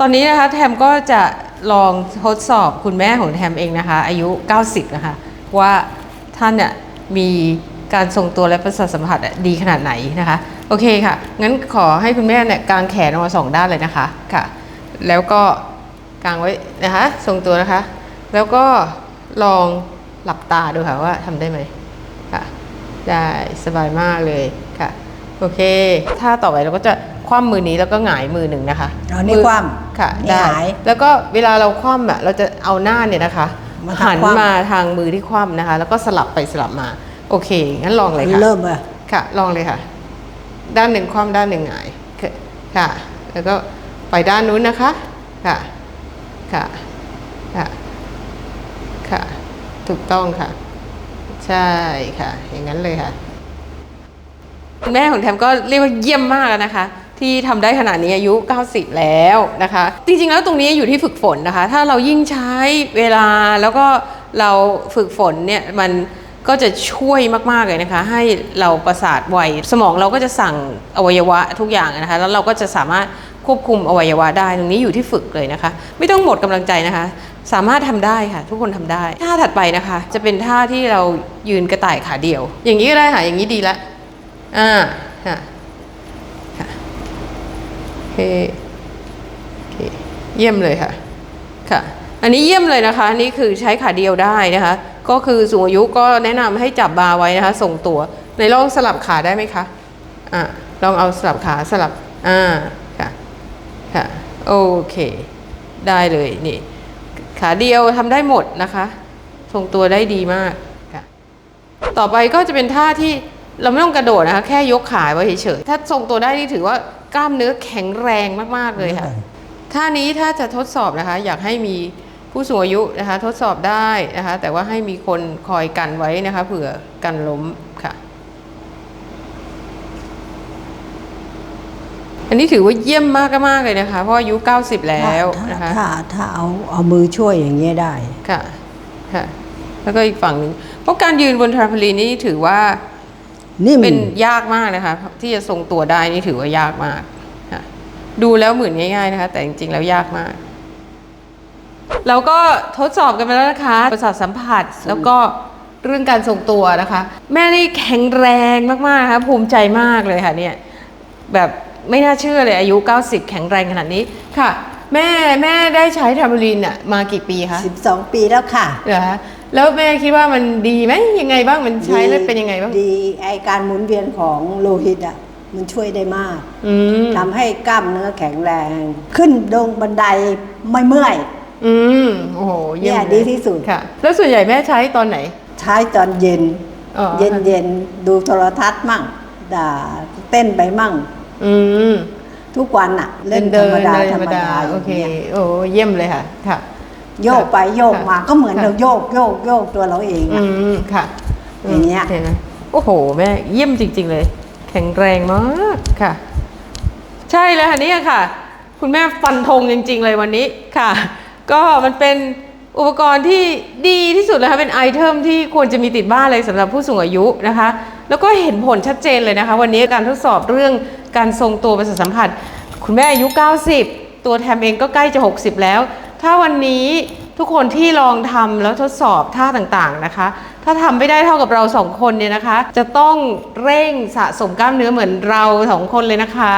ตอนนี้นะคะแทมก็จะลองทดสอบคุณแม่ของแทมเองนะคะ อายุ 90 นะคะ ว่าท่านเนี่ยมีการทรงตัวและประสาทสัมผัสดีขนาดไหนนะคะ โอเคค่ะ งั้นขอให้คุณแม่เนี่ยกางแขนออกมาสองด้านเลยนะคะค่ะ แล้วก็กางไว้นะคะทรงตัวนะคะ แล้วก็ลองหลับตาดูค่ะว่าทำได้ไหมค่ะ ได้สบายมากเลยค่ะ โอเค ถ้าต่อไปเราก็จะคว่ำมือนี้แล้วก็หงายมือหนึ่งนะคะเอานี่คว่ำ ค่ะนี่ได้หงาย แล้วก็เวลาเราคว่ำอะเราจะเอาหน้าเนี่ยนะคะมาทางหันคว่ำ มาทางมือที่คว่ำนะคะ แล้วก็สลับไปสลับมา โอเคงั้นลองเลยค่ะเริ่มเลยค่ะ ลองเลยค่ะ ด้านหนึ่งคว่ำด้านหนึ่งหงายค่ะค่ะ แล้วก็ไปด้านนู้นนะคะ ค่ะค่ะค่ะค่ะ ถูกต้องค่ะ ใช่ค่ะ อย่างนั้นเลยค่ะ คุณแม่ของแทมก็เรียกว่าเยี่ยมมากแล้วนะคะ ที่ทำได้ขนาดนี้อายุ 90 แล้วนะคะ จริงๆแล้วตรงนี้อยู่ที่ฝึกฝนนะคะ ถ้าเรายิ่งใช้เวลาแล้วก็เราฝึกฝนเนี่ยมันก็จะช่วยมาก ๆ เลยนะคะ ให้เราประสาทไวสมองเราก็จะสั่งอวัยวะทุกอย่างนะคะ แล้วเราก็จะสามารถควบคุมอวัยวะได้ ตรงนี้อยู่ที่ฝึกเลยนะคะ ไม่ต้องหมดกำลังใจนะคะ สามารถทำได้ค่ะ ทุกคนทำได้ท่าถัดไปนะคะ จะเป็นท่าที่เรายืนกระต่ายขาเดียว อย่างนี้ก็ได้ค่ะอย่างนี้ดีละอ่าค่ะ เคโอเคเยี่ยมเลยค่ะค่ะ อันนี้เยี่ยมเลยนะคะ นี่คือใช้ขาเดียวได้นะคะ ก็คือสูงอายุก็แนะนำให้จับบาร์ไว้นะคะ ส่งตัวในลองสลับขาได้ไหมคะอ่าลองเอาสลับขาสลับอ่าค่ะค่ะโอเค ได้เลยนี่ขาเดียวทำได้หมดนะคะ ทรงตัวได้ดีมากค่ะ ต่อไปก็จะเป็นท่าที่เราไม่ต้องกระโดดนะคะ แค่ยกขาไว้เฉยๆถ้าทรงตัวได้นี่ถือว่า กล้ามเนื้อแข็งแรงมากๆเลยค่ะท่านี้ถ้าจะทดสอบนะคะ อยากให้มีผู้สูงอายุนะคะ ทดสอบได้นะคะ แต่ว่าให้มีคนคอยกันไว้นะคะ เผื่อกันล้มค่ะ อันนี้ถือว่าเยี่ยมมากมากๆเลยนะคะ เพราะอายุ 90 แล้วนะคะถ้าถ้าเอาเอามือช่วยอย่างเงี้ยได้ค่ะค่ะ แล้วก็อีกฝั่งหนึ่งเพราะการยืนบนทราพลีนนี่ถือว่า นิ่ม เป็นยากมากนะคะที่จะทรงตัวได้นี่ถือว่ายากมากค่ะดูแล้วเหมือนง่าย ๆนะคะ แต่จริงๆแล้วยากมากเราก็ทดสอบกันไปแล้วนะคะประสาทสัมผัสแล้วก็เรื่องการทรงตัวนะคะ แม่นี่แข็งแรงมากๆนะคะภูมิใจมากเลยค่ะเนี่ยแบบไม่น่าเชื่อเลยอายุ 90 แข็งแรงขนาดนี้ค่ะ แม่แม่ได้ใช้ทาบลินอะมากี่ปีคะ12 ปีแล้วค่ะเหรอคะ แล้วแม่คิดว่ามันดีไหมยังไงบ้างมันใช้แล้วเป็นยังไงบ้าง ดีไอการหมุนเวียนของโลหิตอะมันช่วยได้มากอืมทำให้กล้ามเนื้อแข็งแรง ขึ้นลงบันไดไม่เมื่อย อืมโอ้โหเยี่ยมเนี่ยลดีที่สุด ค่ะ แล้วส่วนใหญ่แม่ใช้ตอนไหน ใช้ตอนเย็น อ๋อ เย็นเย็นๆดูโทรทัศน์มั่งด่าเต้นไปมั่ง อืมทุกวันอะเล่นธรเดิรมนดาเดินธธรรรรมมดาดาอโอย่างเคเงี้ยโอ้เยี่ยมเลยค่ะค่ะ โยกไปโยกมาค่ะก็เหมือนค่ะเราโยกโยกโยกตัวเราเองอือะมค่ะอย่างเงี้ยห็นไหมโอ้โห แม่เยี่ยมจริง ๆ เลย แข็งแรงมากค่ะ ใช่เลยค่ะเนี่ยค่ะ คุณแม่ฟันธงจริง ๆ เลยวันนี้ค่ะ ก็มันเป็นอุปกรณ์ที่ดีที่สุดเลยค่ะเป็นไอเทมที่ควรจะมีติดบ้านเลยสำหรับผู้สูงอายุนะคะ แล้วก็เห็นผลชัดเจนเลยนะคะ วันนี้การทดสอบเรื่องการทรงตัวประสาทสัมผัส คุณแม่อายุ 90 ตัวแทมเองก็ใกล้จะ 60 แล้ว ถ้าวันนี้ทุกคนที่ลองทำแล้วทดสอบท่าต่างๆนะคะ ถ้าทำไม่ได้เท่ากับเราสองคนเนี่ยนะคะ จะต้องเร่งสะสมกล้ามเนื้อเหมือนเราสองคนเลยนะคะ